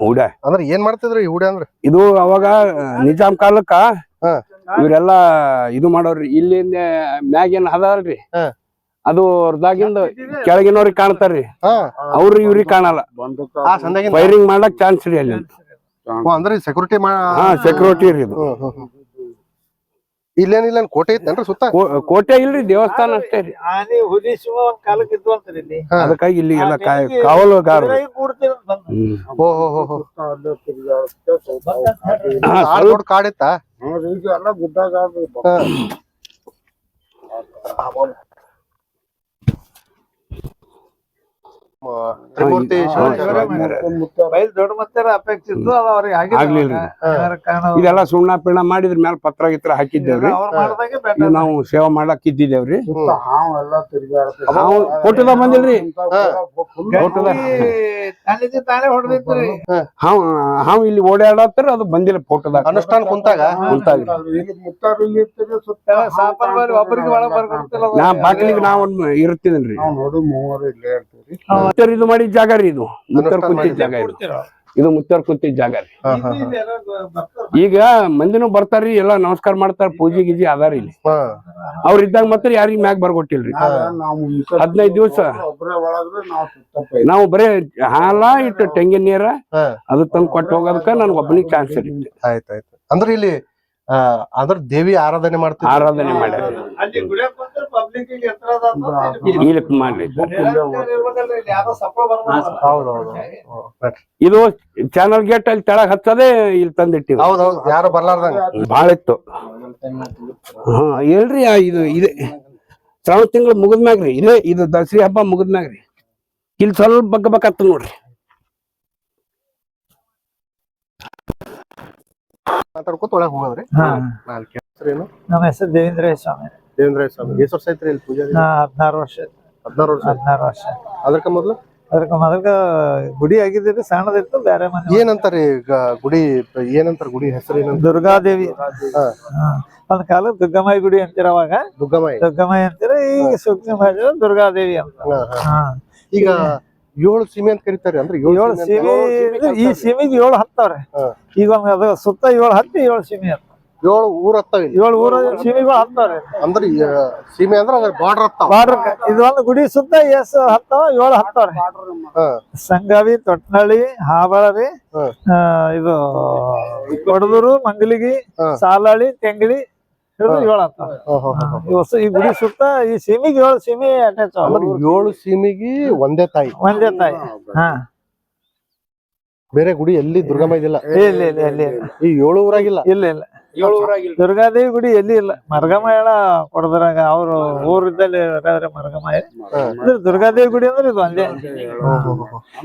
ಹೂಡ ಅಂದ್ರ ಏನ್ ಮಾಡ್ತಿದ್ರಿ ಈ ಹೂಡೆ ಅಂದ್ರ? ಇದು ಅವಾಗ ನಿಜಾಮ್ ಕಾಲಕ್ಕ ಹಾ. ಇವರೆಲ್ಲ ಇದು ಮಾಡೋರ್ರಿ ಇಲ್ಲಿಂದ ಮ್ಯಾಗೇನ್ ಹದಲ್ರಿ. ಅದು ಅವ್ರದಾಗಿಂದ ಕೆಳಗಿನವ್ರಿಗೆ ಕಾಣ್ತಾರ್ರಿ. ಹಾ. ಅವ್ರು ಇವ್ರಿಗೆ ಕಾಣಲ್ಲ. ಆ ಸಂದಾಗಿಂದ? ಫೈರಿಂಗ್ ಮಾಡ್ಲಕ್ ಚಾನ್ಸ್ ರೀ ಅಲ್ಲಿ. ಓ, ಅಂದ್ರ ಸೆಕ್ಯೂರಿಟಿ ಹಾ ಸೆಕ್ಯೂರಿಟಿ ರೀ ಇದು. ಇಲ್ಲೇನಿಲ್ಲ ಇಲ್ಲ ಕೋಟೆ ಐತೇನ್ರಿ ಸುತ್ತ ಕೋ- ಕೋಟೆ ಇಲ್ರಿ ದೇವಸ್ಥಾನ ಅಷ್ಟೇ ರೀ ಆನೆ ಹುಲಿ ಸಿಂಹ ಒಂದ್ ಕಾಲಕ್ಕೆ ಇದ್ವಂತ್ರಿ ಇಲ್ಲಿ ಹಾ. ಅದಕ್ಕಾಗಿ ಇಲ್ಲಿ ಎಲ್ಲ ಕಾವಲು ಕಾವಲುಗಾರ ಇದ್ರಾಗೆ ಕೂಡ್ತೀವಿ ಅಂತ ಬಂದ್ರು. ಹ್ಮ್ ಓ ಹೋ ಹೋ ಹೋ ಹಾ, ಕಾಡ್ ಸ್ವಲ್ಪ ದೊಡ್ಡ ಕಾಡಿತ್ತ ತ್ರಿಮೂರ್ತಿ ಶಿವ ಹಾ, ಬೈಲ್ ದೊಡ್ಡ ಮತ್ತಾರ ಅಪೇಕ್ಷೆ ಇತ್ತು ಅದು ಅವ್ರಿಗೆ ಆಗ್ಲಿಲ್ರಿ. ಇದೆಲ್ಲ ಸುಣ್ಣ ಪಿಣ್ಣ ಮಾಡಿದ್ರ ಮ್ಯಾಲ ಪತ್ರ ಗಿತ್ರ ಹಾಕಿದ್ದೇವ್ರಿ. ನಾವು ಸೇವೆ ಮಾಡಕ್ ಇದ್ದಿದ್ದೇವ್ರಿ. ನಾವು ಕೊಟ್ಟದ ಬಂದಿಲ್ರಿ. ಕೊಟ್ಟದ. ಹಾವ್ ಹಾವ್ ಇಲ್ಲಿ ಓಡಾಡತ್ತಾರ ಅದು ಬಂದಿಲ್ಲ ಫೋಟೋದಾಗ. ಅನುಷ್ಠಾನ ಕುಂತಾಗ? ಕುಂತಾಗ. ನಾ ಬಾಗಿಲಿಗೆ ನಾವ್ ಒಂದ್ ಇರ್ತಿದನ್ರಿ ಮುತ್ತರ್ ಇದು ಮಾಡಿದ ಜಾಗ ರೀ ಇದು. ಮುತ್ತರ್ ಕುಂತಿದ್ ಜಾಗ ಇದು. ಇದು ಮುತ್ತರ್ ಕುಂತಿದ್ ಜಾಗ ರೀ. ಈಗ ಮಂದಿನೂ ಬರ್ತಾರ್ರಿ ಎಲ್ಲಾ ನಮಸ್ಕಾರ ಮಾಡ್ತಾರ ಪೂಜೆ ಗೀಜಿ ಅದಾರ ಇಲ್ಲಿ. ಹಾ. ಅವ್ರ ಇದ್ದಾಗ ಮಾತ್ರ ಯಾರಿಗ ಮ್ಯಾಗ್ ಬರ್ಕೊಟ್ಟಿಲ್ರಿ ಹದಿನೈದು ದಿವಸ. ನಾವು ಬರೇ ಹಾಲ ಇಟ್ಟು ತೆಂಗಿನ ನೀರ. ಅದು ತಂದು ಕೊಟ್ಟು ಹೋಗೋದಕ್ಕ ನನ್ಗೆ ಒಬ್ಬನಿಗೆ ಚಾನ್ಸ್ ಇರುತ್ತೆ. ಆಯ್ತಾಯ್ತು ಅಂದ್ರ ಇಲ್ಲಿ ಅಂದ್ರೆ ದೇವಿ ಆರಾಧನೆ ಮಾಡ್ತೀವಿ ಆರಾಧನೆ ಮಾಡ್ಯಾರ. ಇಲ್ಲಿ ಇದು ಚಾನಲ್ ಗೇಟ್ ಅಲ್ಲಿ. ತೆಳಗ್ ಹತ್ತದೆ ಇಲ್ಲಿ ತಂದಿಟ್ಟಿವಿ. ಹೌದೌದು ಯಾರು ಬರ್ಲಾರ್ದಂಗ. ಭಾಳ ಇತ್ತು. ಹಾ ಹೇಳ್ರಿ ಇದು ಇದೆ ಶ್ರಾವಣ ತಿಂಗಳು ಮುಗಿದ್ಮ್ಯಾಗ್ರಿ ಇದೇ ಇದು ದಸರಿ ಹಬ್ಬ ಮುಗಿದ್ಮ್ಯಾಗ್ರಿ ಇಲ್ಲಿ ಸ್ವಲ್ಪ ಬಗ್ಗ ಬಗ್ಗತ್ತ ನೋಡ್ರಿ. ಮಾತಾಡ್ಕೊತ ಒಳಗ್ ಹೋಗೋದ್ರಿ. ನಮ್ಮ ಹೆಸರು ದೇವೇಂದ್ರ ಸ್ವಾಮಿ. ದೇವೇಂದ್ರ ಸ್ವಾಮಿ ಎಷ್ಟು ವರ್ಷ ಐತ್ರಿ ಇಲ್ಲಿ ಪೂಜೆ ಹದಿನಾರು ವರ್ಷ ಹದಿನಾರು ವರ್ಷ ಹದಿನಾರು ವರ್ಷ ಅದಕ್ಕ ಮೊದ್ಲು? ಅದಕ್ಕೆ ಮೊದಲ ಗುಡಿ ಆಗಿದ್ರಿ ಸಣ್ಣದಿತ್ತು ಬೇರೆ ಮನೆ ಏನಂತಾರೆ ಈಗ ಗುಡಿ ಏನಂತಾರೆ ಗುಡಿ ಹೆಸರು ಏನಂತ ದುರ್ಗಾದೇವಿ. ಒಂದ್ ಕಾಲ ದುರ್ಗಮಾಯಿ ಗುಡಿ ಅಂತೀರ ಅವಾಗ? ದುಗ್ಗಮಾಯಿ ದುರ್ಗಮಾಯಿ ಅಂತೀರ ಈಗ ಸೂಕ್ಷ್ಮ ಭಾಷೆ ದುರ್ಗಾದೇವಿ ಅಂತ. ಈಗ ಏಳು ಸೀಮೆ ಅಂತ ಕರೀತಾರೆ ಅಂದ್ರೆ ಏಳು ಸೀಮೆ ಈ ಸೀಮೆಗೆ ಏಳು ಹತ್ತವ್ರೆ. ಈಗ ಒಂದ್ ಅದು ಸುತ್ತ ಏಳು ಹತ್ತಿ ಏಳು ಸೀಮೆ ಅಂತ. ಏಳು ಊರ್ ಹತ್ತಾವ ಏಳು ಊರ ಸೀಮೆಗಳು ಹತ್ತಾರೆ ಅಂದ್ರೆ ಸೀಮೆ ಅಂದ್ರೆ ಅದ್ರ ಬಾರ್ಡರ್ ಹತ್ತಾವ. ಬಾರ್ಡರ್ ಇದೊಂದು ಗುಡಿ ಸುತ್ತ ಎಸ್ ಹತ್ತವ ಏಳು ಹತ್ತವ್ರೆ. ಸಂಗಾವಿ ತೊಟ್ನಳ್ಳಿ ಹಾಬಳರಿ ಹಾ. ಆ, ಇದು ಕೊಡದೂರು ಮಂಗಲಿಗಿ. ಸಾಲಾಳಿ ತೆಂಗಳಿ. ಈ ಗುಡಿ ಸುತ್ತ ಈ ಸೀಮಿಗೆ ಏಳು ಸೀಮಿ ಅಟ್ಯಾಚ್ ಏಳು ಸೀಮಿಗೆ ಒಂದೇ ತಾಯಿ. ಒಂದೇ ತಾಯಿ. ಹಾ. ಬೇರೆ ಗುಡಿ ಎಲ್ಲಿ ದುರ್ಗಮ್ಮ ಇದಿಲ್ಲ. ಈ ಏಳು ಊರಾಗಿಲ್ಲ. ಇಲ್ಲ ಇಲ್ಲ. ದುರ್ಗಾದೇವಿ ಗುಡಿ ಎಲ್ಲಿ ಇಲ್ಲ. ಮರಗಮ ಹೇಳ ಕೊಡದ್ರಾಗ ಅವ್ರು ಊರಿದ್ದಲ್ಲಿ ಮರಗಮಯ. ಮರಗಮ ಅಂದ್ರೆ ದುರ್ಗಾದೇವಿ ಗುಡಿ ಅಂದ್ರೆ ಇದು ಒಂದೇ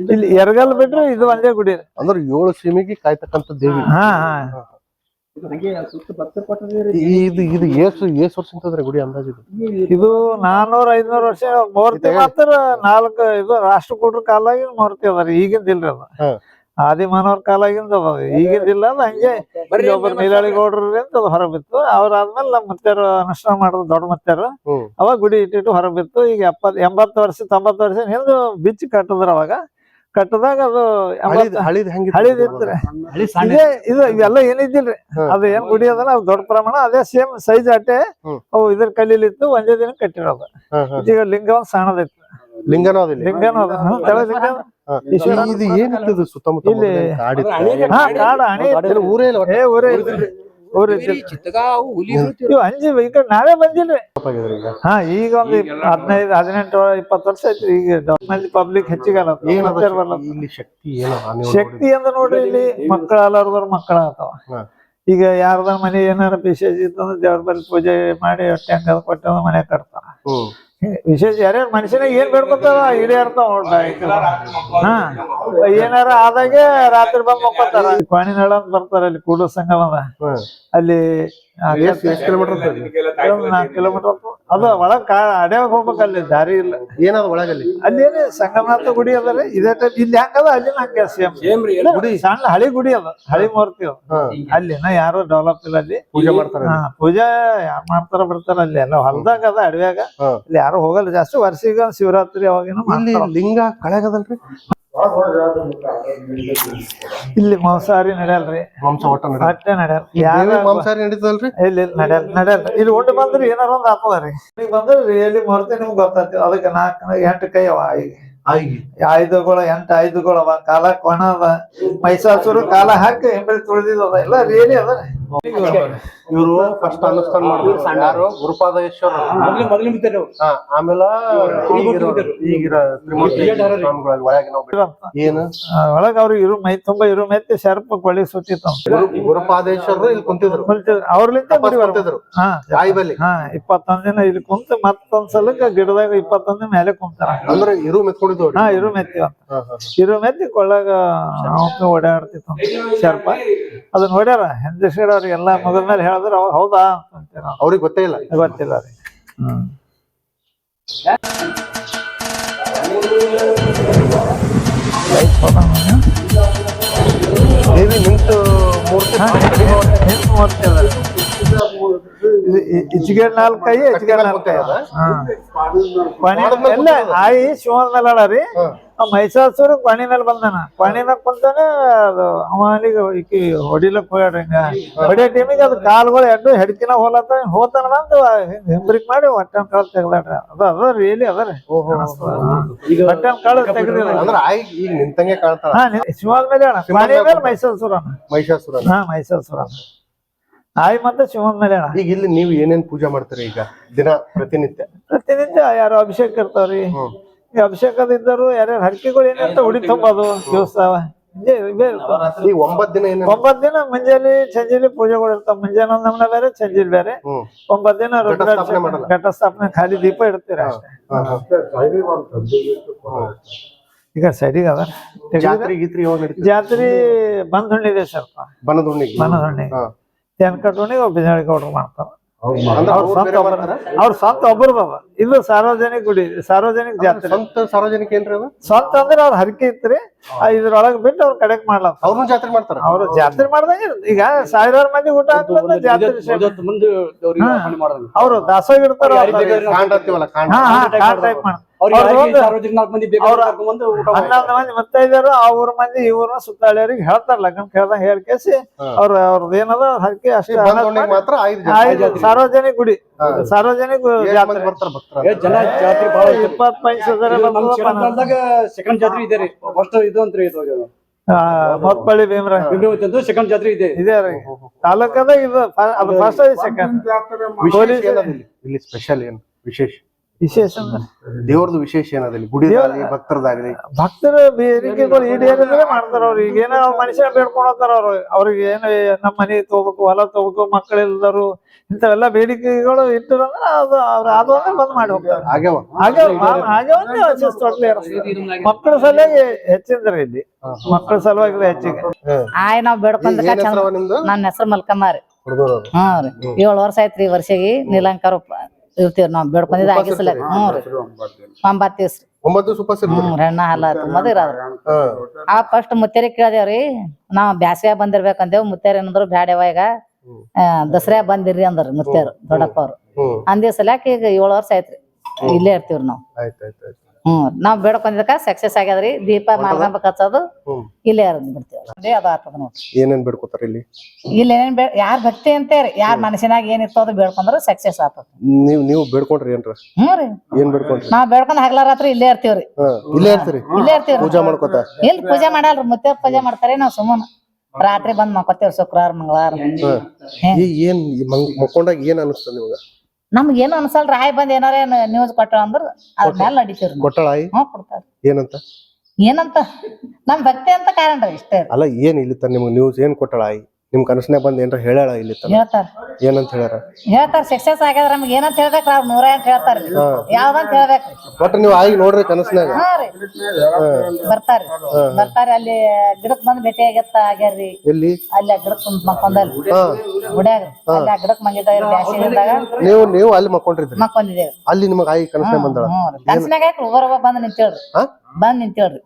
ಇಲ್ಲಿ ಎರಗಲ್ ಬಿಟ್ರೆ ಇದು ಒಂದೇ ಗುಡಿ. ಅಂದ್ರೆ ಏಳು ಸೀಮೆಗೆ ಕಾಯ್ತಕ್ಕಂತ ದೇವಿ. ಹಾ ಹಾ. ಇದು ಇದು ಏಸು ಏಸು ವರ್ಷ ಅಂತಂದ್ರೆ ಗುಡಿ ಅಂದಾಜು ಇದು. ಇದು ನಾನೂರ ಐದ್ನೂರ್ ವರ್ಷ ಮೂರ್ತಿ ಮಾತ್ರ ನಾಲ್ಕು ಇದು ರಾಷ್ಟ್ರಕೂಟರ ಕಾಲಾಗಿ ಮೂರ್ತಿ ಅದಾರಿ ಈಗಿಂದ ಇಲ್ರಿ ಅದು. ಹಾ. ಆದಿಮಾನವ್ರ ಕಾಲಾಗಿಂದ ಅದ ಈಗಿಂದ ಇಲ್ಲ ಅದು ಹಂಗೆ ಒಬ್ಬರು ನೀಲಾಳಿ ಗೌಡ್ರಿ ಅಂತ ಅದು ಹೊರಬಿತ್ತು ಅವ್ರಾದ್ಮೇಲೆ ನಮ್ಮ ಮುತ್ಯಾರು ಅನುಷ್ಠಾನ ಮಾಡಿದ್ರು ದೊಡ್ಡ ಮುತ್ಯಾರು ಹ್ಮ್. ಅವಾಗ ಗುಡಿ ಇಟ್ಟಿಟ್ಟು ಹೊರಬಿತ್ತು ಈಗ ಎಪ್ಪತ್ ಎಂಬತ್ತು ವರ್ಷ ತೊಂಬತ್ತು ವರ್ಷ ಹಿಂದ ಬಿಚ್ಚಿ ಕಟ್ಟದ್ರ ಅವಾಗ. ಕಟ್ಟದಾಗ ಅದು ಇದೇ ಇದು ಇವೆಲ್ಲ ಏನಿದ್ದಿಲ್ರಿ. ಅದು ಏನ್ ಗುಡಿ ಅದಲ್ಲ ಅದು ದೊಡ್ಡ ಪ್ರಮಾಣ ಅದೇ ಸೇಮ್ ಸೈಜ್ ಅಟ್ಟೆ. ಅವು ಇದ್ರ ಕಲ್ಲಿಲಿತ್ತು ಒಂದೇ ದಿನ ಕಟ್ಟಿರೋದು. ಈಗ ಲಿಂಗ ಒಂದ್ ಸಣ್ಣದೈತಿ ಲಿಂಗನೂ ಅದಿಲ್ಲ. ಲಿಂಗನೂ ಅದ. ಇದು ಏನಿತ್ತು ಸುತ್ತಮುತ್ತ ಇಲ್ಲಿ- ಮೊದಲೇ ಕಾಡಿತ್ತು? ಹಾ ಕಾಡ ಅಣಿ ಇತ್ತು. ಏನು ಊರೇ ಇಲ್ಲ ಏ ಊರೇ ಇಲ್ರಿ ಊರ್ ಇವು ಅಂಜಿ ಈ ಕಡೆ ನಾವೇ ಬಂದಿಲ್ರಿ ಈಗ. ಹಾ ಈಗ ಒಂದ್ ಹದಿನೈದು ಹದಿನೆಂಟು ಇಪ್ಪತ್ತು ವರ್ಷ ಆಯ್ತು ಈಗ ಮಂದಿ ಪಬ್ಲಿಕ್ ಹೆಚ್ಚಿಗೆ ಏನದ ಬರ್ಲ ಇಲ್ಲಿ ಶಕ್ತಿ ನೀವು ಶಕ್ತಿ ಅಂದ್ರೆ ನೋಡ್ರಿ ಇಲ್ಲಿ ಮಕ್ಕಳ ಅಲಾರ್ದವ್ರ ಮಕ್ಕಳ ಆಗ್ತಾವ. ಹಾ. ಈಗ ಯಾರ್ದ ಮನೆ ಏನಾರ ವಿಶೇಷ ಇತ್ತಂದ್ರೆ ದೇವ್ರ ಬಲ್ಲಿ ಪೂಜೆ ಮಾಡಿ ಹೊಟ್ಟೆ ಕೊಟ್ಟ ಕೊಟ್ಟು ಮನೆ ಕಟ್ತಾರ. ಹ್ಮ್. ವಿಶೇಷ ಯಾರ್ಯಾರ ಮನುಷ್ಯನಾಗ ಏನ್ ಬೇಡ್ಕೊತಾವ ಈಡೇರ್ತಾವ ನೋಡ್ರಿ ಹಾ. ಏನಾರ ಆದಾಗೆ ರಾತ್ರಿ ಬಂದ್ ಮಕ್ಕೋತಾರ. ಕ್ವಾಣಿನಾಳ ಅಂತ ಬರ್ತಾರ ಅಲ್ಲಿ ಕೂಡ ಸಂಗಮ ಅದ. ಅಲ್ಲಿ ಎಷ್ಟ್ ಎಷ್ಟ್ ಕಿಲೋಮೀಟರ್ ಕಿಲೋಮೀಟರ್ ಅದು ಒಳಗ್ ಕಾ ಅಡ್ಯಾಗ ಹೋಗ್ಬೇಕು ಅಲ್ಲಿ ದಾರಿ ಇಲ್ಲ. ಏನದ ಒಳಗಲ್ಲಿ? ಅಲ್ಲಿ ಏನ್ ಸಂಗಮನಾಥ ಗುಡಿ ಅದರಿ ಇದೇ ಟೈಪ್ ಇಲ್ಲಿ ಹೆಂಗದ ಅಲ್ಲಿ ಹಂಗೆ ಸೇಮ್. ಗುಡಿ. ಸಣ್ಣ ಹಳಿ ಗುಡಿ ಅದ ಹಳಿ ಮೂರ್ತಿ ಅದ. ಅಲ್ಲಿನ ಯಾರು ಡೆವಲಪ್ ಇಲ್ಲ ಅಲ್ಲಿ. ಪೂಜೆ ಮಾಡ್ತಾರೆ ಪೂಜೆ ಯಾರ್ ಮಾಡ್ತಾರ ಬರ್ತಾರ ಅಲ್ಲಿ. ಎಲ್ಲ ಹೊಲ್ದಾಗ ಅದ ಅಡವ್ಯಾಗ. ಅಲ್ಲಿ ಇಲ್ಲಿ ಯಾರು ಹೋಗಲ್ಲ ಜಾಸ್ತಿ ವರ್ಷಿಗ ಶಿವರಾತ್ರಿ ಅವಾಗಿನ ಲಿಂಗ ಕಳೆಗದಲ್ರಿ? ಇಲ್ಲಿ ಮಾಂಸಾಹಾರಿ ನಡೆಯಲ್ರಿ. ಮಾಂಸ ಒಟ್ಟ ನಡಿ ಅಟ್ಟೆ ನಡೆಯಲ್ಲ. ಯಾರ ಮಾಂಸಾಹಾರಿ ನಡೀತದಲ್ರಿ? ಇಲ್ಲಿ ಇಲ್ಲಿ ನಡೆಯಲ್ಲ ನಡೆಯಲ್ಲ. ಇಲ್ಲಿ ಒಟ್ಟು ಬಂದ್ರೆ ಏನಾರ ಒಂದ್ ಹಾಕೋದ್ರಿ ಈಗ ಬಂದ್ರೆ ಎಲ್ಲಿ ಮರ್ತಿ ನಿಮ್ಗೆ ಗೊತ್ತಾಗ್ತದೆ. ಅದಕ್ಕೆ ನಾಲ್ಕು ಎಂಟು ಕೈ ಅವ ಈಗ ಆಯುಧಗಳು ಎಂಟು ಆಯುಧಗಳು ಅವ. ಕಾಲ ಕೊಣ ಅದ. ಮೈಸಾಸುರು ಕಾಲ ಹಾಕಿ ಹಿಂಬಳಿ ತುಳಿದಿದ ಎಲ್ಲ ರಿಯಲಿ ಅದ ಇವರು ಫಸ್ಟ್ ಅನುಷ್ಠಾನ ಮಾಡಿದ್ರು ಯಾರು ಗುರುಪಾದೇಶ್ವರ ಆಮೇಲೆ ಈಗಿರೋ ಒಳಗೆ ನಾವು ಏನು? ಒಳಗ ಅವ್ರಿಗೆ ಇರು ಮೈ ತುಂಬಾ ಇರು ಮೈತಿ ಸರ್ಪ ಕೊಳ್ಳಿ ಸುತ್ತಿತ್ತು ಗುರು ಗುರುಪಾದೇಶ್ವರರು ಇಲ್ಲಿ ಕುಂತಿದ್ರು. ಅವ್ರಲಿಂದ ಬರಿ ಬರ್ತಿದ್ರು ಬಲಿ ಹಾ. ಇಪ್ಪತ್ತೊಂದ್ ದಿನ ಇಲ್ಲಿ ಕುಂತ ಮತ್ತೊಂದ್ ಸಲಕ್ಕ ಗಿಡದಾಗ ಇಪ್ಪತ್ತೊಂದ್ ದಿನ ಮೇಲೆ ಕುಂತಾರ. ಅಂದ್ರೆ ಇರು ಮೆತ್ಕೊಂಡಿದ್ರು ಹಾ ಇರು ಮೆತ್ತಿ ಅಂತ. ಇರು ಮೆತ್ತಿ ಕೊಳ್ಳಾಗ ಓಡಾಡ್ತಿತ್ತು ಸರ್ಪ ಅದನ್ನ ನೋಡ್ಯಾರ ಹಿಂದೆ ಸೈಡ್ ಅವ್ರಿಗೆಲ್ಲ ಮಗನ ಮೇಲೆ ಹೇಳಿದ್ರೆ ಹೌದಾ ಅವ್ರಿಗೆ ಗೊತ್ತೇ ಇಲ್ಲ. ಗೊತ್ತಿಲ್ಲ ರೀ. ಹ್ಮ್. ದೇವಿ ನಿಂತು ಮೂರ್ತಿ ಹೆಣ್ಣು ಮೂರ್ತಿಯಲ್ಲ. ಇದು ಇ- ಇಚ್ಚಿಗೆ ನಾಲ್ಕು ಕೈ ಇಚ್ಚಿಗೆ ನಾಲ್ಕು ಕೈ ಅದ? ಹಾ. ಕೊನೆ ಎಲ್ಲ ಆಯಿ ಶಿವನ ಮೇಲೆ ಅಳ ರೀ. ಮೈಸಾಸುರ ಕೊನೆ ಮೇಲೆ ಬಂದಾನ. ಕೊನೆ ಮೇಲೆ ಬಂದಾನ ಅದು ಅವನಿಗೆ ಈಕಿ ಹೊಡಿಲಕ್ ಹೋಗ್ಯಾಡ್ರಿ ಹಿಂಗ. ಹೊಡಿಯೋ ಟೈಮಿಗೆ ಅದು ಕಾಲ್ಗಳು ಎಡ್ಡು ಹೆಡ್ಕಿನ ಹೋಲತ್ತ ಹೋತಾನ ಬಂದು ಹಿಂಬ್ರಿಕ್ ಮಾಡಿ ಹೊಟ್ಟೆನ್ ಕಾಳು ತೆಗ್ದಾಡ್ರಿ. ಅದ ಅದ ರಿಯಲಿ ಅದ ರೀ. ಹೊಟ್ಟೆನ್ ಕಾಳು ತೆಗ್ದಿಲ್ಲ. ಅಂದ್ರೆ ಈಗ ನಿಂತಂಗೆ ಕಾಣ್ತಾಳ ಹಾ ಮೇಲೆ ಅಣ್ಣ. ಕೊನೆ ಮೇಲೆ ಮಹಿಷಾಸುರ ಮಹಿಷಾಸುರ ಹಾ ಮಹಿಷಾಸುರ ಆಯ್ ಮತ್ತೆ ಶಿವನ ಮೇಲೆ ಈಗ ಇಲ್ಲಿ ನೀವು ಏನೇನ್ ಪೂಜೆ ಮಾಡ್ತೀರಿ ಈಗ ದಿನ ಪ್ರತಿನಿತ್ಯ? ಪ್ರತಿನಿತ್ಯ ಯಾರು ಅಭಿಷೇಕ ಇರ್ತಾವ್ರಿ. ಈ ಯಾರ್ಯಾರು ಯಾರ್ಯಾರ ಹರಕೆಗಳು ಏನಂತ ಉಡಿ ತುಂಬೋದು ದಿವಸ ಹಿಂಗೆ ಇವೇ ಇರ್ತಾವ. ಈಗ ಒಂಬತ್ ದಿನ ಒಂಬತ್ ದಿನ ಮುಂಜಾನೆ ಸಂಜೆಲಿ ಪೂಜೆಗಳು ಇರ್ತಾವ. ಮುಂಜಾನೆ ಒಂದ್ ನಮ್ನ ಬೇರೆ. ಸಂಜೆಲಿ ಬೇರೆ ಒಂಬತ್ ದಿನ ಘಟಸ್ಥಾಪನೆ ಖಾಲಿ ದೀಪ ಇಡ್ತೀರ. ಈಗ ಸೈಡಿಗೆ ಅದ. ಜಾತ್ರೆ ಗೀತ್ರಿ ಜಾತ್ರೆ ಬಂದ್ ಹುಣ್ಣಿದೆ ಸ್ವಲ್ಪ ಬನದ ಹುಣ್ಣಿ ಬನದ ಹುಣ್ಣಿ ಏನ್ ತೆನ್ಕಟ್ ಹುಣ್ಣಿಗೆ ಬಿಜಾಳಿ ಗೌಡ್ರು ಮಾಡ್ತಾರ. ಅವ್ರ ಅವ್ರು ಸ್ವಂತ ಒಬ್ಬರು. ಬಾಬ ಮಾಡ್ತಾರ? ಅವ್ರ ಇದು ಸಾರ್ವಜನಿಕ ಗುಡಿ ಸಾರ್ವಜನಿಕ ಜಾತ್ರೆ. ಸ್ವಂತ ಸಾರ್ವಜನಿಕ ಏನ್ರಿ ಅದು? ಸ್ವಂತ ಅಂದ್ರೆ ಅವ್ರ ಹರಕೆ ಇತ್ರಿ ಆ ಇದ್ರೊಳಗ್ ಬಿಟ್ಟು ಅವ್ರ ಕಡೆಕ್ ಮಾಡ್ಲ ಅವ್ರನ್ನ ಜಾತ್ರೆ ಮಾಡ್ತಾರ? ಅವ್ರು ಜಾತ್ರೆ ಮಾಡ್ದಂಗೆ ಈಗ ಸಾವಿರಾರು ಮಂದಿ ಊಟ ಹಾಕ್ಲಂದ್ರೆ ಜಾತ್ರೆ ಅವ್ರು ದಾಸೋಗ ಇರ್ತಾರ ಕಾಂಡ ಅಂತೀವಲ್ಲ ಕಾಂಡ. ಹಾ ಹಾ ಟೈಪ್ ಮಾಡ ಹನ್ನೊಂದು ಮಂದಿ ಅವ್ರ ಮಂದಿ ಇವ್ರ ಸುತ್ತಾಳಿಯವ್ರಿಗೆ ಹೇಳ್ತಾರ ಲಗ್ನ ಕೇಳ್ದಂಗ ಹೇಳ್ಕೇಸಿ. ಅವ್ರ ಅವ್ರದ್ದು ಏನದ ಹಾಕಿ ಅಷ್ಟೇ ಸಾರ್ವಜನಿಕ ಗುಡಿ. ಸಾರ್ವಜನಿಕ ಎಷ್ಟ್ ಜಾತ್ರೆ. ಮಂದಿ ಬರ್ತಾರ ಭಕ್ತರ ಜನ ಜಾತ್ರೆ ಬಹಳ ಇಪ್ಪತ್ ಪೈಸೆ ಸೆಕೆಂಡ್ ಜಾತ್ರೆ ಇದೆ ರೀ. ಫಸ್ಟ್ ಇದು ಅಂತ ಇದು ಮೊತ್ಪಳ್ಳಿ ಭೀಮ್ರ ಸೆಕೆಂಡ್ ಜಾತ್ರೆ ಇದೆ. ಇದೆ ರೀ. ತಾಲೂಕದ ಇದು ಅದು ಫಸ್ಟ್ ಸೆಕೆಂಡ್ ಇಲ್ಲಿ ಸ್ಪೆಷಲ್ ಏನು? ವಿಶೇಷ? ವಿಶೇಷ. ದೇವ್ರದ್ದು ವಿಶೇಷ ಏನದಲ್ಲಿ ಗುಡಿ ಭಕ್ತರದಾಗ್ಲಿ ಭಕ್ತರ ಬೇಡಿಕೆಗಳು ಈಡೇರಿದ್ರೆ ಮಾಡ್ತಾರ ಅವ್ರು. ಈಗ ಏನೋ ಅವ್ರ ಮನುಷ್ಯ ಬೇಡ್ಕೊಂಡ್ ಹೋಗ್ತಾರ ಅವ್ರು. ಅವ್ರಿಗೆ ಏನು ನಮ್ಮ ಮನೆ ತಗೋಬೇಕು ಹೊಲ ತಗೋಬೇಕು ಮಕ್ಕಳಿಲ್ದರು ಇಂಥವೆಲ್ಲ ಬೇಡಿಕೆಗಳು ಇಟ್ಟಿರಂದ್ರೆ ಅದು ಅವ್ರ ಅದು ಅಂದ್ರೆ ಬಂದ್ ಮಾಡಿ ಹೋಗ್ತಾರೆ. ಆಗ್ಯಾವ. ಹಾಗೆ ಹಾಗೆ ಒಂದೇ ಟೋಟ್ಲಿ ಮಕ್ಕಳ ಸಲುವಾಗಿ ಹೆಚ್ಚಿಂದ್ರಿ ಇಲ್ಲಿ. ಮಕ್ಕಳ ಸಲುವಾಗಿ ಹೆಚ್ಚಿಗೆ. ಆಯ್ ನಾವ್ ನಿಮ್ದು? ನನ್ನ ಹೆಸರು ಮಲ್ಕಮ್ಮ ರೀ. ಹಾ ಹ್ಮ್ ರೀ. ಏಳು ವರ್ಷ ಆಯ್ತ್ರಿ ಈ ವರ್ಷಿಗೆ. ನೀಲಂಕಾರ ಇರ್ತೀವ್ರಿ ನಾವ್ ಬೇಡ್ಕೊಂಡಿದ್ದ ಆಗಿಸಲ ಹ್ಞೂ ರೀ. ಒಂಬತ್ತು ದಿವ್ಸ ಒಂಬತ್ತು ಸುಪಾಸ್ ಹ್ಮ್ ಹೆಣ್ಣ ಹಾಲ ತುಂಬದ ಇರೋದ್ರಿ ಹಾ. ಆ ಫಸ್ಟ್ ಮುತ್ತೇರಿ ಕೇಳ್ದೇವ್ರಿ ನಾವ್ ಬ್ಯಾಸ್ಗ್ಯಾಗ ಬಂದಿರ್ಬೇಕಂದೇವ್ ಮುತ್ತೇರಿ ಏನಂದ್ರು ಬ್ಯಾಡ್ಯವ ಈಗ ದಸರಾ ಬಂದಿರ್ರಿ ಅಂದ್ರ ಮುತ್ತೇರು ದೊಡ್ಡಪ್ಪ ಅವ್ರು. ಹ್ಮ್. ಅಂದೇ ಸಲ್ಯಾಕ ಈಗ ಏಳು ವರ್ಷ ಆಯ್ತ್ರಿ. ಇಲ್ಲೇ ಇರ್ತೀವ್ರಿ ನಾವ್. ಆಯ್ತ್ ಆಯ್ತ್ ಆಯ್ತ್. ಹ್ಮ್ ನಾವ್ ಬೇಡ್ಕೊಂಡಿದ್ದಕ್ಕ ಸಕ್ಸಸ್ ಆಗ್ಯದ್ರಿ ದೀಪ ಮಾಲ್ಗಂಬ ಹಚ್ಚೋದು ಇಲ್ಲೇ ಬಿಡ್ತೀವಿ. ಅದೇ ಅದ ಆತದ ನೋಡ್ರಿ. ಏನೇನ್ ಬೇಡ್ಕೋತಾರ ಇಲ್ಲಿ? ಇಲ್ಲಿ ಏನೇನ್ ಬೇ ಯಾರ್ ಭಕ್ತಿ ಅಂತೇರಿ ಯಾರ್ ಮನಸ್ಸಿನಾಗ ಏನ್ ಅದು ಬೇಡ್ಕೊಂಡ್ರ ಸಕ್ಸಸ್ ಆತದ ನೀವ್ ನೀವು ಬೇಡ್ಕೊಂಡ್ರಿ ಏನ್ರ? ಹ್ಞೂ ರೀ. ಏನ್ ಬೇಡ್ಕೊಂಡ್ರಿ? ನಾವ್ ಬೇಡ್ಕೊಂಡ್ ಹಗಲ ರಾತ್ರಿ ಇಲ್ಲೇ ಇರ್ತೀವ್ರಿ ಹಾ ಇಲ್ಲೇ ಇರ್ತೀರಿ? ಇಲ್ಲೇ ಇರ್ತೀವ್ರಿ ಪೂಜಾ ಮಾಡ್ಕೋತ? ಇಲ್ಲಿ ಪೂಜೆ ಮಾಡಲ್ರಿ. ಮತ್ತೆ ಪೂಜೆ ಮಾಡ್ತಾರೆ ನಾವ್ ಸುಮ್ಮನ. ರಾತ್ರಿ ಬಂದ್ ಮಕ್ಕೋತೇವ್ರಿ ಶುಕ್ರವಾರ ಮಂಗಳವಾರ. ಏನ್ ಮಕ್ಕೊಂಡಾಗ ಏನ್ ಅನಿಸ್ತದ ನಿಮ್ಗ? ನಮ್ಗ ಏನು ಅನ್ಸಲ್ ರಾಯ್ ಬಂದ್ ಏನಾರ ನ್ಯೂಸ್ ಕೊಟ್ಟ ಅಂದ್ರ ಅದ್ರ ಮೇಲೆ ನಡಿತೀವ್ರಿ ನಾವ್. ಕೊಟ್ಟಳ ಆಯಿ? ಹ್ಞೂ ಕೊಡ್ತಾರ ಏನಂತ? ಏನಂತ? ನಮ್ ಭಕ್ತಿ ಅಂತ ಕಾರಣ ರೀ ಇಷ್ಟೇ. ಅಲ್ಲ ಏನ್ ಇಲ್ಲಿ ತನ ನಿಮ್ಗೆ ನ್ಯೂಸ್ ಏನ್ ಕೊಟ್ಟಳ ಆಯಿ? ನಿಮ್ ಕನಸನೇ ಬಂದ್ ಏನ್ರ ಹೇಳ ಇಲ್ಲಿ ಹೇಳ್ತಾರ. ಏನಂತ ಹೇಳ್ಯಾರ? ಹೇಳ್ತಾರ ಸಕ್ಸಸ್ ಆಗ್ಯದ್ರ ನಮ್ಗೆ ಏನಂತ ಹೇಳ್ಬೇಕ್ರಿ? ಅವ್ರ ನೂರ ಎಂಟ್ ಹೇಳ್ತಾರ. ಯಾವ್ದಂತ ಹೇಳ್ಬೇಕ್ರಿ? ಒಟ್ಟ ನೀವು ಆಗಿ ನೋಡ್ರಿ ಕನಸ್ನಾಗ ಹಾ ಬರ್ತಾರಿ. ಅಲ್ಲಿ ಗಿಡಕ್ ಬಂದ್ ಭೇಟಿ ಆಗತ್ತ ಆಗ್ಯಾರ್ರಿ. ಎಲ್ಲಿ? ಅಲ್ಲಿ ಆ ಗಿಡಕ್ ಕುಂತ್ ಮಕ್ಕೊಂದಲ್ಲಿ ಹಾ. ಗುಡ್ಯಾಗ ಅಲ್ಲಿ ಆ ಗಿಡಕ್ ಬ್ಯಾಸಿಗಿದ್ದಾಗ ನೀವು ನೀವು ಅಲ್ಲಿ ಮಕ್ಕೊಂಡ್ರಿ ಮಕ್ಕೊಂದಿದ್ದೇವ್ರಿ ಅಲ್ಲಿ ನಿಮಗ್ ಆಗಿ ಕನಸ್ನ್ಯಾಗ ಬಂದಳ? ಹ್ಞೂ ರೀ. ಕನ್ಸಿನಾಗ ಯಾಕೆ ಒಬ್ಬರೊಬ್ಬ ಬಂದ್ ನಿಂತೇಳ್ರಿ. ಹಾ? ಬಂದ್ ನಿಂತೇಳ್ರಿ.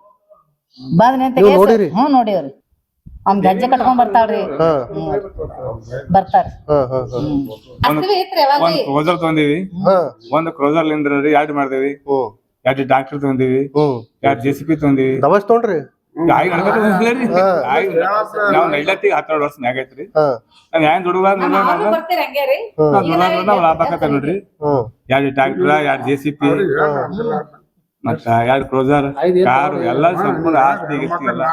ಬಂದ್ ನಿಂತ ನೀವ್ ನೋಡಿರಿ? ಹ್ಞೂ ನೋಡಿವ್ರಿ. ಅವ್ನ್ ಗಜ್ಜೆ ಕಟ್ಕೊಂಡ್ ಬರ್ತಾವ್ರಿ. ಹಾ. ಬರ್ತಾರ. ಹಾ ಹಾ ಹಾ. ಅಸ್ತಿವಿ ಐತ್ರಿ ಯಾವಾಗ ಒಂದ್ ಕ್ರೋಸರ್ ತಗೊಂಡಿವಿ. ಹಾ. ಒಂದ್ ಕ್ರೋಸರ್ ಲಿಂದ್ರ ರೀ ಎರಡ್ ಮಾಡ್ದೇವಿ. ಎರಡು ಡಾಕ್ಟರ್ ತಗೊಂಡಿವಿ. ಹ್ಮ್. ಎರಡು ಜೆ ಸಿ ಪಿ ತಗೊಂಡಿವಿ. ದವಾಸ್ ತೊಗೊಂಡ್ರಿ? ಆಗಿ ಅನ್ಕೋತ ಬಂದಿಲ್ಲ ರೀ. ನಾವ್ ನೈಲತ್ತಿ ಹತ್ತೆರಡು ವರ್ಷ ಮ್ಯಾಗ ಐತ್ರಿ ಹಾ. ನಾವ್ ಹೆಂಗ್ ದುಡುಗ ನಾವ್ ಲಾಭ ಆಕತ್ತ ನೋಡ್ರಿ. ಹ್ಮ್. ಎರಡು ಟ್ರಾಕ್ಟರ್ ಎರಡು ಜೆ ಸಿ ಪಿ ಮತ್ತ ಎರಡು ಕ್ರೋಸರ್ ಕಾರು ಎಲ್ಲ ಸಂಪೂರ್ಣ ಆಸ್ತಿ ಗಿಸ್ತಿ ಎಲ್ಲ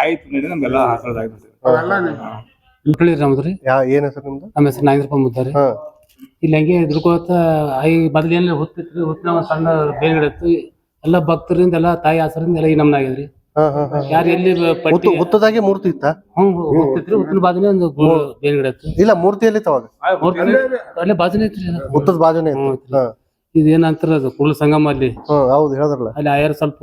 ಆಯ್ತು ನೋಡಿ ನಮ್ಗೆಲ್ಲ ಹಾಸೋದಾಗ್ತದೆ ನಮ್ದ್ರಿ ಯಾ ಏನ್ ಹೆಸರು ನಿಮ್ದು? ನಮ್ಮ ಹೆಸರು ನಾಗೇಂದ್ರಪ್ಪ ಮುದ್ದಾರಿ. ಹಾ. ಇಲ್ಲಿ ಹಂಗೆ ಎದ್ರಕೋತ ಐ ಮೊದಲು ಏನಿಲ್ಲ ಹುತ್ತಿತ್ರಿ ಹುತ್ತಿನ ಒಂದು ಸಣ್ಣ ಬೇಲ್ಗಿಡತ್ತು ಎಲ್ಲ ಭಕ್ತರಿಂದ ಎಲ್ಲ ತಾಯಿ ಆಸರಿಂದ ಎಲ್ಲ ಈ ನಮ್ನ ಆಗಿದ್ರಿ ಹಾ ಹಾ ಹಾ. ಯಾರು ಎಲ್ಲಿ ಪಟ್ಟಿ ಹುತ್ತು ಹುತ್ತದಾಗೆ ಮೂರ್ತಿ ಇತ್ತ? ಹ್ಮ್ ಹುತ್ತಿತ್ರಿ ಹುತ್ತಿನ ಬಾಜುನೇ ಒಂದು ಬೇಲ್ಗಿಡತ್ತು ಇಲ್ಲ ಮೂರ್ತಿ ಎಲ್ಲಿ ಮೂರ್ತಿ ಅಲ್ಲೇ ಬಾಜುನೇ ಇತ್ತು. ಹುತ್ತದ ಬಾಜುನೇ ಇತ್ತು. ಹ್ಮ್. ಏನಂತಾರ ಇದೇನಂತಾರ ಅದು ಕುಳ್ಳ ಸಂಗಮ ಅಲ್ಲಿ? ಹ್ಮ್ ಹೌದು ಹೇಳಿದ್ರಲ್ಲ. ಅಲ್ಲಿ ಆಯರ್ ಸ್ವಲ್ಪ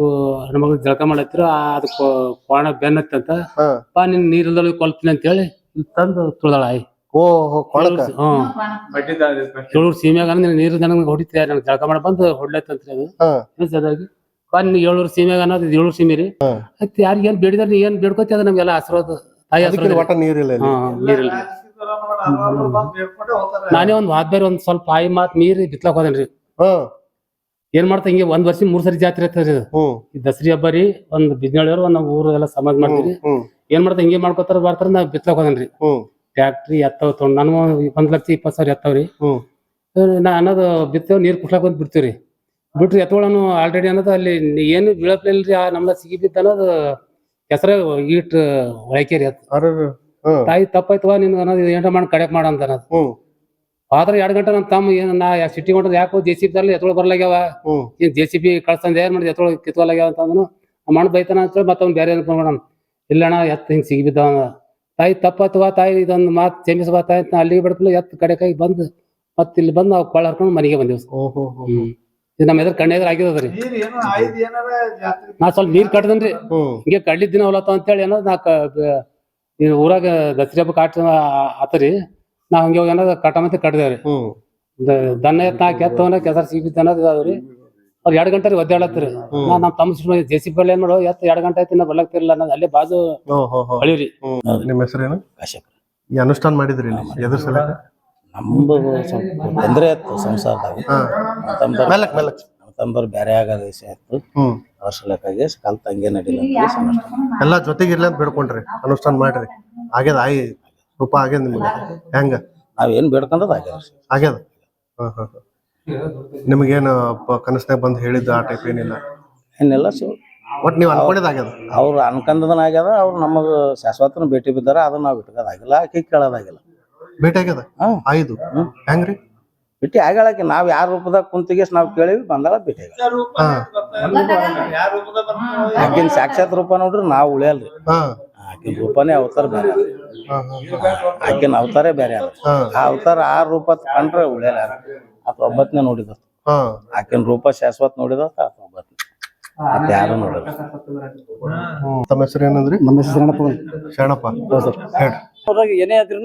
ಹೆಣ್ಮಕ್ಳು ಜಳಕ ಮಾಡತ್ತಿರ ಅದಕ್ಕೆ ಕೋಣ ಬೆನ್ನತ್ತಂತ ಹಾ. ಬಾ ನಿನ್ ನೀರಿಲ್ದೊಳಗೆ ಕೊಲ್ತೀನಿ ಅಂತ ಹೇಳಿ ಇಲ್ಲಿ ತಂದು ತುಳ್ದಾಳ ಆಯ್. ಓ ಹೋ ಕೊಳಕ? ಹ್ಮ್ ಏಳೂರು ಸೀಮ್ಯಾಗ ನೀರು ನನಗೆ ಹೊಡಿತೀಯ ನನಗೆ ಜಳಕ ಮಾಡಿ ಬಂದು ಹೊಡ್ಲತ್ತಂತ್ರಿ ಅದು. ಹಾ. ಅದಾಗಿ ನಿನ್ ಏಳೂರು ಸೀಮ್ಯಾಗ ಅನ್ನೋದು ಇದು ಏಳೂರು ಸೀಮೆ ರೀ. ಹಾ. ಮತ್ತೆ ಯಾರಿಗೆ ಏನ್ ಬೇಡಿದಾರ ನೀ ಏನ್ ಬೇಡ್ಕೋತಿ ಅದ ನಮ್ಗೆಲ್ಲ ಆಶೀರ್ವಾದ ತಾಯಿ ಅದಕ್ಕೆ ಆಶೀರ್ವಾದ ಒಟ್ಟ ನೀರಿಲ್ಲ ಇಲ್ಲಿ ಹಾ ನೀರಿಲ್ಲ ನಾನೇ ಒಂದ್ ವಾದ ಬೇರೆ ಒಂದ್ ಸ್ವಲ್ಪ ಆಯಿ ಮಾತ್ ಮೀರಿ ಬಿತ್ಲಾಕ್ ಹೋದೇನ್ರಿ. ಏನ್ ಮಾಡ್ತಾ ಹಿಂಗೆ ಒಂದ್ ವರ್ಷ ಮೂರ್ ಸರಿ ಜಾತ್ರೆ ಇರ್ತದ್ರಿ ಇದು. ಹ್ಮ್. ಈ ದಸರಿ ಹಬ್ಬ ರೀ ಒಂದ್ ಬಿಜ್ನಾಳಿಯವ್ರು ಒಂದ್ ನಮ್ಮ ಊರು ಎಲ್ಲ ಸಮಾಜ ಮಾಡ್ತೀವಿ. ಹ್ಮ್. ಏನ್ ಮಾಡ್ತಾ ಹಿಂಗೆ ಮಾಡ್ಕೋತಾರ ಬರ್ತಾರ ನಾ ಬಿತ್ಲಕ್ ಹೋದ್ರಿ ಹ್ಮ್. ಟ್ಯಾಕ್ಟ್ರಿ ಎತ್ತವ್ ತೊಗೊಂಡ್ ನಾನು ಒಂದ್ ಲಕ್ಷ ಇಪ್ಪತ್ ಸಾವಿರ ಎತ್ತವ್ರಿ. ಹ್ಮ್. ನಾ ಅನ್ನೋದು ಬಿತ್ತೇವ್ ನೀರ್ ಕುಡ್ಲಾಕ್ ಬಂದ್ ಬಿಡ್ತೀವ್ರಿ. ಬಿಟ್ರಿ ಎತ್ತುಗಳನ್ನು ಆಲ್ರೆಡಿ ಅನ್ನೋದು ಅಲ್ಲಿ ಏನು ಬೀಳಪ್ಲಿಲ್ರಿ ಆ ನಮ್ದ ಸಿಗಿ ಬಿದ್ದ ಅನ್ನೋದು ಹೆಸರ ಈಟ್ ಒಳಕೇರಿ ಹ್ಮ್ ತಾಯಿ ತಪ್ಪಾಯ್ತವ ನಿನ್ ಅನ್ನೋದು ಏನ ಮಾಡಿ ಕಡೆಕ್ ಮಾಡ ಅಂತ ಅನ್ನೋದು. ಹ್ಮ್. ಆದ್ರೆ ಎರಡ್ ಗಂಟೆ ನನ್ನ ತಮ್ಮ ಏನ್ ನಾ ಸಿಟಿ ಹೊಂಟದ್ ಯಾಕೋ ಜೆ ಸಿ ಬಿ ಎತ್ತೊಳಗ್ ಬರ್ಲಾಗ್ಯಾವ. ಏನ್ ಜೆ ಸಿ ಬಿ ಕಳ್ಸಂದ ಏನ್ ಮಾಡಿದ್ ಎತ್ತೊಳಗ್ ಕಿತ್ಕೊಲಾಗ್ಯಾವ ಅಂತ ಅಂದನು ಮಣ್ಣು ಬೈತಾನ ಅಂತ ಮತ್ತ ಅವ್ನು ಬೇರೆ ಅನ್ಕೊಂಡ್ ಇಲ್ಲ ಇಲ್ಲಣ್ಣ ಎತ್ತ ಹಿಂಗ್ ಸಿಗಿ ಬಿದ್ದಾವ. ತಾಯಿ ತಪ್ಪತ್ವ ತಾಯಿ ಇದೊಂದು ಮಾತು ಕ್ಷಮಿಸುವ ತಾಯಿ ಅಂತ ಅಲ್ಲಿಗೆ ಬಿಡ್ತಿಲ್ಲ ಎತ್ ಕಡೆ ಕೈ ಬಂದು ಮತ್ತೆ ಇಲ್ಲಿ ಬಂದು ನಾವು ಕೊಳ್ಳ ಹರ್ಕೊಂಡು ಮನೆಗೆ ಬಂದಿವಿ ಇದು ನಮ್ಮ ಎದುರು ಕಣ್ಣೆದ್ರ ಆಗಿದದ್ರಿ ನಾ ಸ್ವಲ್ಪ ನೀರ್ ಕಟ್ಟದನ್ರಿ ಹಿಂಗೆ ಕಡ್ಲಿದ್ದಿನ ಹೊಲತ್ತ ಅಂತೇಳಿ ಏನೋ ನಾ ಊರಾಗ ದಸರಿ ಹಬ್ಬ ಕಾಟ ಆತರಿ. ನಾ ಹಂಗೆ ಹೋಗಿ ಅನ್ನೋದು ಮತ್ತೆ ಕಟ್ಟದೇವ್ರಿ ಹ್ಮ್. ದನ್ನ ಎತ್ತ ನಾ ಎತ್ತವನ ಕೆಸರ್ ಸಿಗಿದ್ದ ಅನ್ನೋದು ಅದಾವ್ರಿ ಅವ್ರು ಎರಡ್ ಗಂಟೆ ಒದ್ದಾಡತ್ರಿ ನಾ ನಮ್ಮ ತಮ್ಮ ಸುಮ್ಮನೆ ಜೆ ಸಿ ಬಿ ಏನ್ ಮಾಡೋ ಎತ್ತ ಎರಡು ಗಂಟೆ ಆಯ್ತು ನಾ ಬರ್ಲಾಗ್ತಿರ್ಲಿಲ್ಲ ಅನ್ನೋದು ಅಲ್ಲೇ ಬಾಜು ಹೊಳಿರಿ ನಿಮ್ಮ ಹೆಸರೇನು? ಕಾಶ್ಯಪ. ಈ ಅನುಷ್ಠಾನ ಮಾಡಿದ್ರಿ ಇಲ್ಲಿ ಎದ್ರ ಸಲ? ನಮ್ದು ಸ್ವಲ್ಪ ತೊಂದರೆ ಇತ್ತು ಸಂಸಾರದಾಗ. ಹಾ. ತಮ್ಮದವ್ರು ಮೆಲ್ಲಕ್ ಮೆಲ್ಲಕ್ ತಮ್ಮದವ್ರು ಬೇರೆ ಆಗೋ ವಿಷಯ ಆಯ್ತು ಹ್ಮ್. ಅದ್ರ ಸಲಕ್ಕಾಗಿ ನಡಿಲ್ಲ ಅಂತ ಸಮಸ್ಯೆ. ಎಲ್ಲಾ ಜೊತೆಗಿರ್ಲಿ ಅಂತ ಬಿಡ್ಕೊಂಡ್ರಿ ಅನುಷ್ಠಾನ ಮಾಡ್ರಿ. ಆಗ್ಯದ ಆಯಿ ರೂಪ ಆಗ್ಯದ ನಿಮ್ಗೆ? ಹೆಂಗ? ನಾವೇನ್ ಬೇಡ್ಕೊಂಡದ ಆಗ್ಯದ ಆಗ್ಯದ? ಹಾ ಹಾ ಹಾ. ನಿಮ್ಗೇನು ಪ- ಕನಸ್ನಾಗ ಬಂದು ಹೇಳಿದ್ದು ಆ ಟೈಪ್ ಏನಿಲ್ಲ? ಏನಿಲ್ಲ ಸೊ. ಒಟ್ ನೀವು ಅನ್ಕೊಂಡಿದ್ ಆಗ್ಯದ? ಅವ್ರು ಅನ್ಕಂದದನ ಆಗ್ಯದ ಅವ್ರು ನಮಗ ಶಾಶ್ವತನ ಭೇಟಿ ಬಿದ್ದಾರ ಅದನ್ನ ನಾವು ಇಟ್ಕೋದಾಗಿಲ್ಲ ಆಕೆ ಕೇಳೋದಾಗಿಲ್ಲ. ಭೇಟಿ ಆಗ್ಯದ? ಹಾ. ಆಯ್ದು ಹೆಂಗ್ರಿ? ಭೇಟಿ ಆಗ್ಯಾಳಕಿ ನಾವ್ ಯಾರ ರೂಪದಾಗ ಕುಂತಿಗೆ ನಾವ್ ಕೇಳಿವಿ ಬಂದಾಳ ಭೇಟಿ ಆಗ್ಯಾಳ ಹಾ. ಆಕಿನ್ ಸಾಕ್ಷಾತ್ ರೂಪ ನೋಡ್ರಿ ನಾವ್ ಉಳಿಯಲ್ರಿ. ಹಾ. ರೂಪನೇ ಅವತಾರ ಬೇರೆ ಆಕಿನ ಅವತಾರೇ ಬೇರೆ ಅದ. ಆ ಅವತಾರ ಆ ರೂಪ ಕಂಡ್ರೆ ಉಳಿಯಲ್ಲ ಆತ ಒಬ್ಬತ್ನೇ ನೋಡಿದ ಆಕೆನ್ ಆಕಿನ ರೂಪ ಶಾಶ್ವತ ನೋಡಿದ ಆತ ಒಬ್ಬತ್ನೇ. ಮತ್ತೆ ಯಾರು ನೋಡಲ್ಲ. ತಮ್ಮ ಹೆಸರು ಏನಂದ್ರಿ? ನಮ್ಮ ಹೆಸರು ಶರಣಪ್ಪ ಶರಣಪ್ಪ. ಹೇಳ್ರಿ ಅದ್ರಾಗ ಏನೇ ಆದ್ರೂ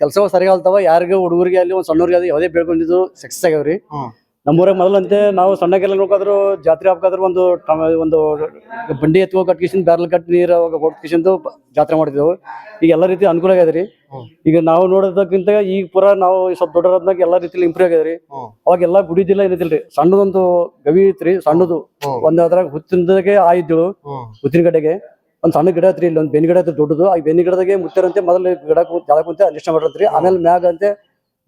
ಕೆಲಸ ಸರಿಯಾಗ್ತಾವ ಯಾರಿಗೂ ಹುಡುಗರಿಗೆ ಅಲ್ಲಿ ಒಂದ್ ಸಣ್ಣವ್ರಿಗೆ ಯಾವ್ದೇ ಬೆಳ್ಕೊಂಡಿದ್ದು ಸಕ್ಸಸ್ ಆಗ್ಯಾವ್ರಿ. ನಮ್ಮೂರಾಗ ಮೊದಲಂತೆ ನಾವು ಸಣ್ಣಗೆಲ್ಲ ನೋಡ್ಕಾದ್ರು ಜಾತ್ರೆ ಹಬ್ಬಕಾದ್ರು ಒಂದು ಟಮ- ಒಂದು ಬಂಡಿ ಎತ್ತುವ ಕಟ್ಕಿಸಿಂದ ಬ್ಯಾರಲ್ ಕಟ್ ನೀರು ಅವಾಗ ಜಾತ್ರೆ ಮಾಡ್ತಿದ್ದೆವು. ಈಗ ಎಲ್ಲ ರೀತಿ ಅನುಕೂಲ ಆಗ್ಯದ್ರಿ ಹ್ಮ್. ಈಗ ನಾವು ನೋಡೋದಕ್ಕಿಂತ ಈಗ ಪೂರ ನಾವು ಸ್ವಲ್ಪ ದೊಡ್ಡರಾದ್ನಾಗ ಎಲ್ಲ ರೀತಿಲಿ ಇಂಪ್ರೂವ್ ಆಗ್ಯದ್ರಿ ಹ್ಮ್. ಅವಾಗ ಎಲ್ಲಾ ಗುಡಿದಿಲ್ಲ ಏನಿದಿಲ್ರಿ ಸಣ್ಣದೊಂದು ಗವಿ ಐತ್ರಿ ಸಣ್ಣದು. ಹ್ಮ್. ಒಂದ್ ಅದ್ರಾಗ ಹುತ್ತಿನದಾಗೆ ಆಯ್ತು ಹ್ಮ್. ಹುತ್ತಿನ ಗಡ್ಡೆಗೆ ಒಂದ್ ಸಣ್ಣ ಗಿಡ ಐತ್ರಿ ಇಲ್ಲಿ ಒಂದ್ ಬೆನ್ನಿ ಗಿಡ ಐತೆ ದೊಡ್ಡದು. ಆ ಬೆನ್ನಿ ಗಿಡದಾಗೆ ಮುತ್ತರಂತೆ ಮೊದಲು ಗಿಡ ಕೂತ್ ಜಾಗ ಕುಂತ ಅನಿಷ್ಟ ಮಾಡಿರ್ತ್ರಿ. ಆಮೇಲೆ ಮ್ಯಾಗ ಅಂತೆ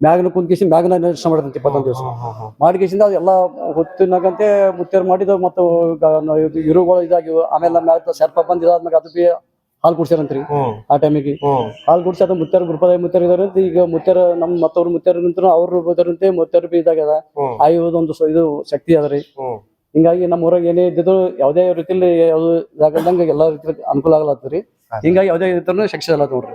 ಮ್ಯಾಗನ ಕುಂತ್ಕೇಸಿ ಮ್ಯಾಗನ ಅನಿಷ್ಟ ಮಾಡಿದಂತೆ ಇಪ್ಪತ್ತೊಂದು ದಿವಸ. ಮಾಡಿಕೇಸಿಂದ ಅದೆಲ್ಲ ಹೊತ್ತಿನಾಗಂತೆ ಮುತ್ತೇರ್ ಮಾಡಿದ ಮತ್ತು ಇರುಗಳು ಇದಾಗಿ ಆಮೇಲೆ ಮ್ಯಾಗ ಸರ್ಪ ಬಂದ್ ಇದಾದ್ಮೇಲೆ ಅದು ಬಿ ಹಾಲು ಕುಡ್ಸ್ಯಾರಂತ್ರಿ ಆ ಟೈಮಿಗೆ. ಹಾಲು ಕುಡ್ಸಿ ಅದು ಮುತ್ತರ್ ಗುರುಪದ ಮುತ್ತರ್ ಇದಾರೆ ಈಗ ಮುತ್ತರ್ ನಮ್ ಮತ್ತವ್ರ ಮುತ್ತರ್ ನಿಂತು ಅವ್ರು ಬದರಂತೆ. ಮುತ್ಯಾರ ಬಿ ಇದಾಗ್ಯದ. ಆಯುವುದೊಂದು ಇದು ಶಕ್ತಿ ಅದರಿ ರೀ. ಹಿಂಗಾಗಿ ನಮ್ಮ ಊರಾಗ ಏನೇ ಇದ್ದಿದ್ರು ಯಾವುದೇ ರೀತಿಲಿ ಯಾವ್ದು ಇದಾಗದಂಗ ಎಲ್ಲಾ ರೀತಿ ಅನುಕೂಲ ಆಗ್ಲತ್ತದ್ರಿ ಹಿಂಗಾಗಿ ಯಾವುದೇ ಇದ್ರೂ ಶಕ್ತಿ ಅಲ್ಲ ನೋಡ್ರಿ.